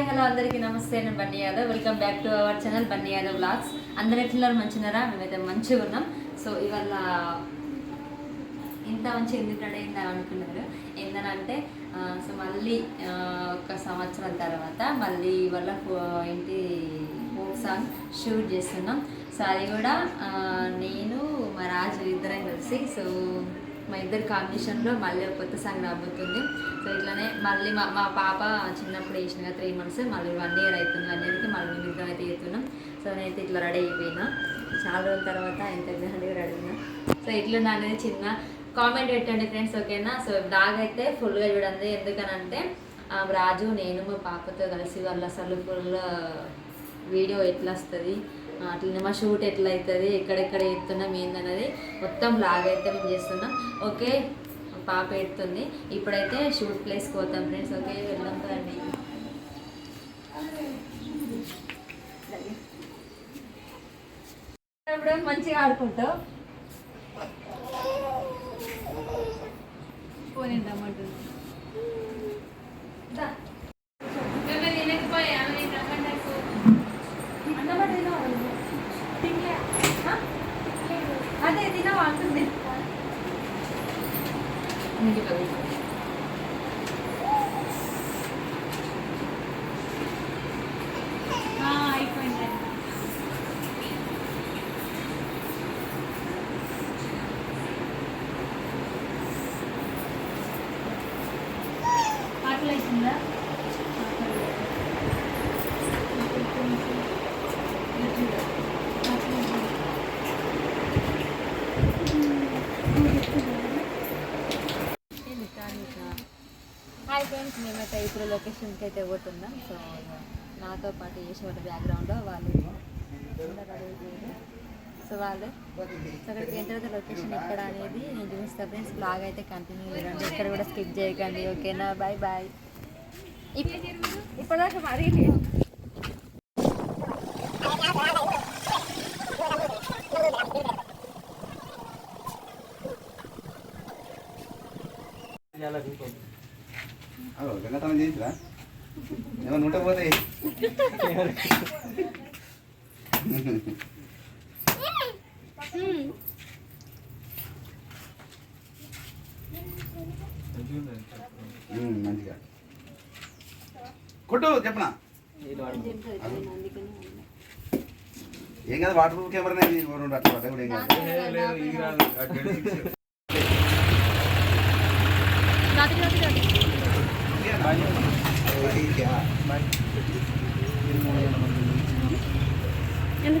Hi hello అందరికీ నమస్తే. నేను Bunny Yadav. Welcome back to our channel Bunny Yadav vlogs అందరు ఎట్లున్నారు మంచిన్నారా మేమైతే మంచిగా ఉన్నాం. సో ఇవాళ ఇంత మంచి ఎందుకు రెడీ అయిందా అనుకున్నారు. ఏంటంటే సో మళ్ళీ ఒక సంవత్సరం తర్వాత మళ్ళీ ఇవాళ ఏంటి ఫోక్ సాంగ్ షూట్ చేస్తున్నాం. సో అది కూడా నేను మా రాజు ఇద్దరం కలిసి సో మా ఇద్దరు కాంబినేషన్లో మళ్ళీ ఒక కొత్త సాంగ్ రాబోతుంది. సో ఇట్లానే మళ్ళీ మా మా పాప చిన్నప్పుడు వేసిన త్రీ మంత్స్ మళ్ళీ వన్ ఇయర్ అవుతుంది వన్ ఇయర్కి మళ్ళీ మేము అయితే చేస్తున్నాం. సో నేనైతే ఇట్లా రెడీ అయిపోయినా. చాలా రోజుల తర్వాత ఇంత గ్రాండ్గా రెడీ అయినా సో ఇట్లా అనేది చిన్న కామెంట్ పెట్టండి ఫ్రెండ్స్ ఓకేనా? సో డాగ్ అయితే ఫుల్గా చూడండి. ఎందుకనంటే రాజు నేను మా పాపతో కలిసి వాళ్ళు అసలు ఫుల్ వీడియో ఎట్లా వస్తుంది? అట్లనే మా షూట్ ఎట్లా అవుతుంది ఎక్కడెక్కడ ఎత్తున్నాం ఏందన్నది మొత్తం బ్లాగ్ అయితే మేము చేస్తున్నాం. ఓకే? పాప ఎడుతుంది ఇప్పుడైతే షూట్ ప్లేస్కి పోతాం ఫ్రెండ్స్ ఓకే? వెళ్దాం కదండి మంచిగా ఆడుకుంటావు. దా. హాయ్ ఫ్రెండ్స్ మేమైతే ఇప్పుడు లొకేషన్కి అయితే పోతున్నాం. సో నాతో పాటు చేసే వాళ్ళ బ్యాక్గ్రౌండ్లో వాళ్ళు సో వాళ్ళు సో అక్కడికి అయిన తర్వాత లొకేషన్ ఎక్కడ అనేది నేను చూపిస్తా ఫ్రెండ్స్ బ్లాగ్ అయితే కంటిన్యూ చేయండి. ఎక్కడ కూడా స్కిప్ చేయకండి. ఓకేనా బాయ్ బాయ్ ఇప్పటిదాకా మరీ లేదు. చేయించరా ఏమన్నా ఉంటే ఉమ్, మంచిగా. కొట్టు చెప్పనా? ఏం కాదు వాటర్ ప్రూఫ్ కెమెరా రెండు అట్లా పడ్డా కూడా ఏం కాదు. బయటికా? నువ్వు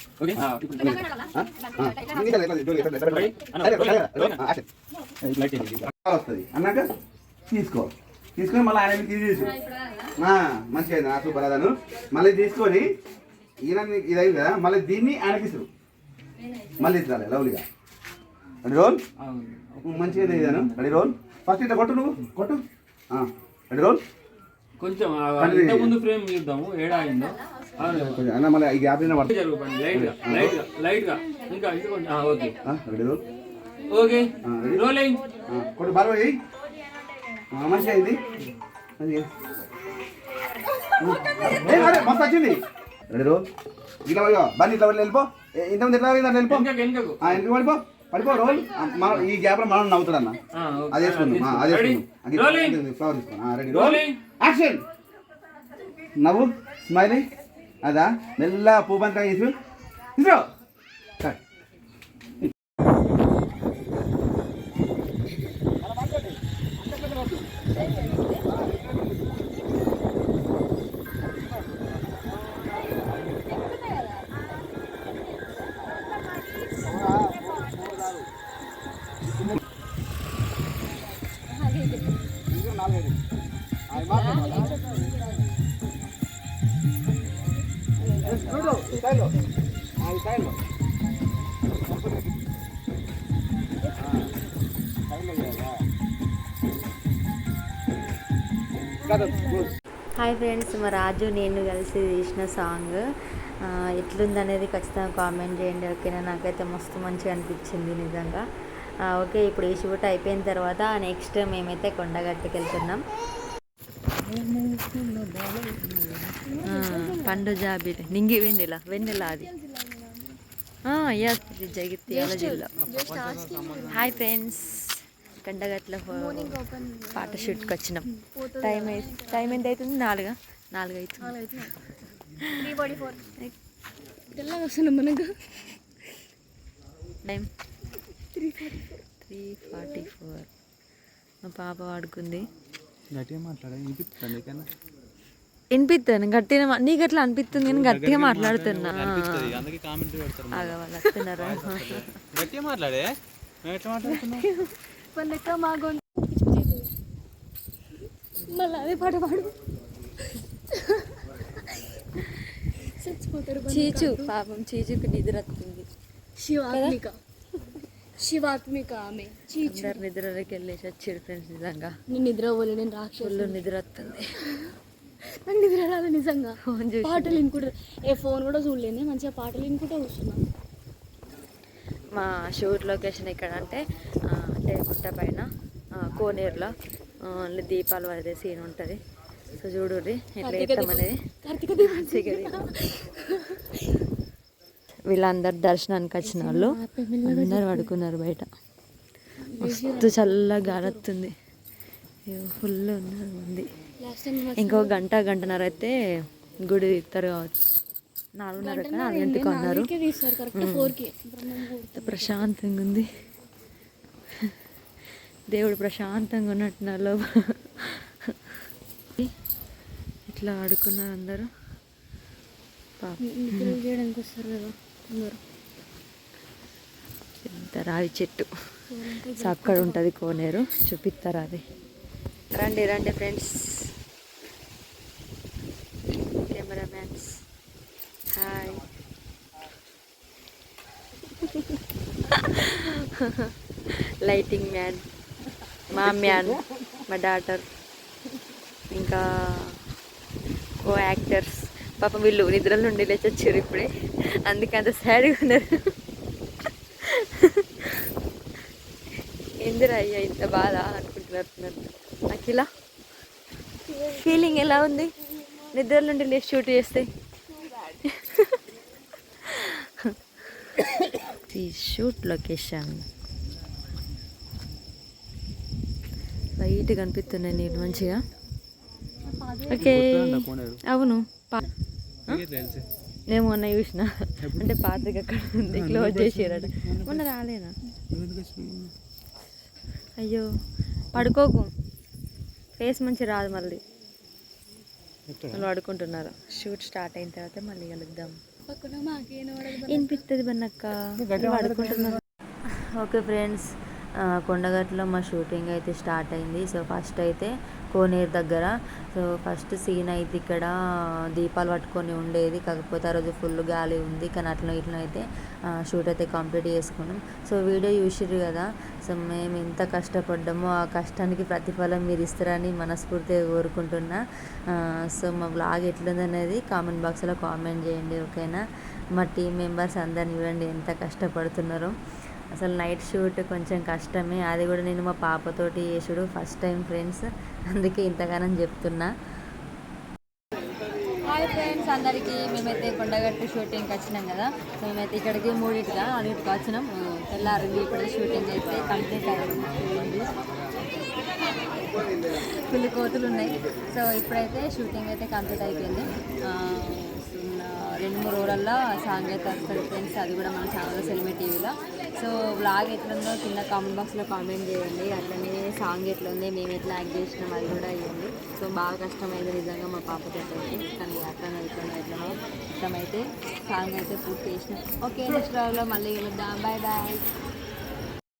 వస్తుంది అన్నాక తీసుకో తీసుకొని మళ్ళీ ఆయన తీసేసి మంచిగా అయింది ఆ సూపర్ అదను మళ్ళీ తీసుకొని ఈయన ఇది అయింది కదా మళ్ళీ దీన్ని ఆయనకి ఇస్తారు మళ్ళీ ఇస్తారు లవ్లీగా రెడీ రోల్ మంచిగా ఇదాను రెడీ రోల్ ఫస్ట్ ఇట్లా కొట్టు నువ్వు కొట్టు రెడీ రోల్ కొంచెం ముందు ఫ్రేమ్ చూద్దాము ఏడా అయిందో? కొంచెం అన్న మళ్ళీ ఈ గ్యాప్ కొట్టు బాగా మంచిగా అయింది. మస్తు వచ్చింది. రెడీ రోల్ ఇట్లా పోయి బండి ఇట్లా వెళ్ళి వెళ్ళిపో. ఇంతకుముందు ఎట్లా వెళ్ళింది వెళ్ళిపో. ఎందుకు పడిపో? పడిపో రోల్. మన ఈ గ్యాప్లో మనం నవ్వుతాడు అన్న. అది వేసుకుందాం. అది వేసుకుందాం. ఫ్లవర్ తీసుకోండి రెడీ రోల్ యాక్షన్. నవ్వు స్మైలీ. అదా? మెల్ల పూ బంతా తీసు తీసుకో హాయ్ ఫ్రెండ్స్ మా రాజు నేను కలిసి తీసిన సాంగ్ ఎట్లుందనేది ఖచ్చితంగా కామెంట్ చేయండి ఓకేనా? నాకైతే మస్తు మంచిగా అనిపించింది నిజంగా. ఓకే ఇప్పుడు ఈ షూట్ అయిపోయిన తర్వాత నెక్స్ట్ మేమైతే కొండగట్టుకు వెళ్తున్నాం పండు జాబిలి నింగి వెన్నెల వెన్నెల అది ఎస్ ఇది జగిత్యాల జిల్లా హాయ్ ఫ్రెండ్స్ కొండగట్ల పాట షూట్కి వచ్చినాం టైం టైం ఎంత అవుతుంది నాలుగా నాలుగు అవుతుంది తెల్లగా వస్తున్నాం మనకు టైం త్రీ ఫార్టీ ఫోర్ మా పాప వాడుకుంది గట్టిగా మాట్లాడే వినిపిస్తాను గట్టిగా నీకు అట్లా అనిపిస్తుంది నేను గట్టిగా మాట్లాడుతున్నా. గట్టిగా మాట్లాడే. ఎట్లా మళ్ళీ అదే పాట పాడు. చీచు పాపం చీచుకు నిద్ర వస్తుంది. శివాత్మిక శివాత్మిక ఆమె. చీచు. నిద్రలోకి వెళ్ళేసి వచ్చాడు ఫ్రెండ్స్ నిజంగా. నేను నిద్ర పోలే నేను రాక్షసు. ఫుల్ నిద్ర వస్తుంది. నాకు నిద్ర రాదు నిజంగా పాటలు వినుకుంటా ఏ ఫోన్ కూడా చూడలేను మంచిగా పాటలు వినుకుంటా కూర్చున్నా. మా షూట్ లొకేషన్ ఎక్కడ అంటే అంటే గుట్ట పైన కోనేరులో ఓన్లీ దీపాలు పడే సీన్ ఉంటుంది. సో చూడుర్రి ఎట్లా దీపం. వీళ్ళందరు దర్శనానికి వచ్చిన వాళ్ళు. అందరు పడుకున్నారు బయట. మస్తు చల్లగా గాలొస్తుంది ఫుల్ ఉన్నారు టైం ఇంకో గంట గంటన్నర అయితే గుడి తీస్తారు కావచ్చు. నాలుగున్నర నాలుగు గంటకు అన్నారు. ప్రశాంతంగా ఉంది. దేవుడు ప్రశాంతంగా ఉన్నట్టున్నారు ఇట్లా ఆడుకున్నారు అందరూ. చేయడానికి వస్తారు కదా అందరు. పెద్ద రావి చెట్టు. అక్కడ ఉంటుంది కోనేరు. చూపిస్తారు అది. రండి రండి friends cameramans hi lighting man మా మ్యాన్ మా డాటర్ ఇంకా కో యాక్టర్స్ పాపం వీళ్ళు నిద్రల నుండి లేచి వచ్చారు ఇప్పుడే. అందుకే అంత సాడ్గా ఉన్నారు. ఎందురా అయ్యా ఇంత బాధ అనుకుంటున్నారు అఖిల? ఫీలింగ్ ఎలా ఉంది? నిద్ర నుండి లేచి షూట్ చేస్తే? ఈ షూట్ లొకేషన్. బయట కనిపిస్తున్నాయి నేను మంచిగా. ఓకే. అవును. నేను మొన్న చూసిన. అంటే పాతగా అక్కడ ఉంది క్లోజ్ చేసారట మొన్న రాలేనా అయ్యో పడుకోకు. ఫేస్ మంచి రాదు మళ్ళీ. వాళ్ళు పడుకుంటున్నారు. షూట్ స్టార్ట్ అయిన తర్వాత మళ్ళీ కలుద్దాం. వినిపిస్తుంది బన్నక్క పడుకుంటున్నారు ఓకే ఫ్రెండ్స్ కొండగట్లో మా షూటింగ్ అయితే స్టార్ట్ అయింది. సో ఫస్ట్ అయితే కోనేరు దగ్గర. సో ఫస్ట్ సీన్ అయితే ఇక్కడ దీపాలు పట్టుకొని ఉండేది. కాకపోతే ఆ రోజు ఫుల్ గాలి ఉంది. కానీ అట్లా ఇట్లా అయితే షూట్ అయితే కంప్లీట్ చేసుకున్నాం. సో వీడియో చూసిర్రు కదా. సో మేము ఎంత కష్టపడ్డామో ఆ కష్టానికి ప్రతిఫలం మీరు ఇస్తారని మనస్ఫూర్తిగా కోరుకుంటున్నా. సో మా బ్లాగ్ ఎట్లుందనేది కామెంట్ బాక్స్లో కామెంట్ చేయండి ఓకేనా? మా టీం మెంబర్స్ అందరిని చూడండి ఎంత కష్టపడుతున్నారో. అసలు నైట్ షూట్ కొంచెం కష్టమే. అది కూడా నేను మా పాపతోటి చేసుడు ఫస్ట్ టైం ఫ్రెండ్స్ అందుకే ఇంతగానని చెప్తున్నా. హాయ్ ఫ్రెండ్స్ అందరికీ మేమైతే కొండగట్టు షూటింగ్కి వచ్చినాం కదా. సో మేమైతే ఇక్కడికి మూడింటిగా అన్నిటికి వచ్చినాం. తెల్లారింది ఇప్పుడు షూటింగ్ అయితే కంప్లీట్ అయింది. ఫుల్ కోతులు ఉన్నాయి. సో ఇప్పుడైతే షూటింగ్ అయితే కంప్లీట్ అయిపోయింది. రెండు మూడు రోజుల్లో సాంగ్ అయితే వస్తుంది ఫ్రెండ్స్ అది కూడా మన ఛానల్లో సినిమా టీవీలో. సో బ్లాగ్ ఎట్లుందో కింద కామెంట్ బాక్స్లో కామెంట్ చేయండి. అట్లనే సాంగ్ ఎట్లుంది మేము ఎట్లా యాక్ట్ చేసినాం అది కూడా ఇవ్వండి. సో బాగా కష్టమైంది నిజంగా మా పాప చెప్పండి కానీ అట్లనే అయిపోయింది ఎట్లనో ఇష్టమైతే సాంగ్ అయితే పూర్తి చేసినాం. ఓకే నెక్స్ట్ బ్లాగ్లో మళ్ళీ వెళ్దాం బాయ్ బాయ్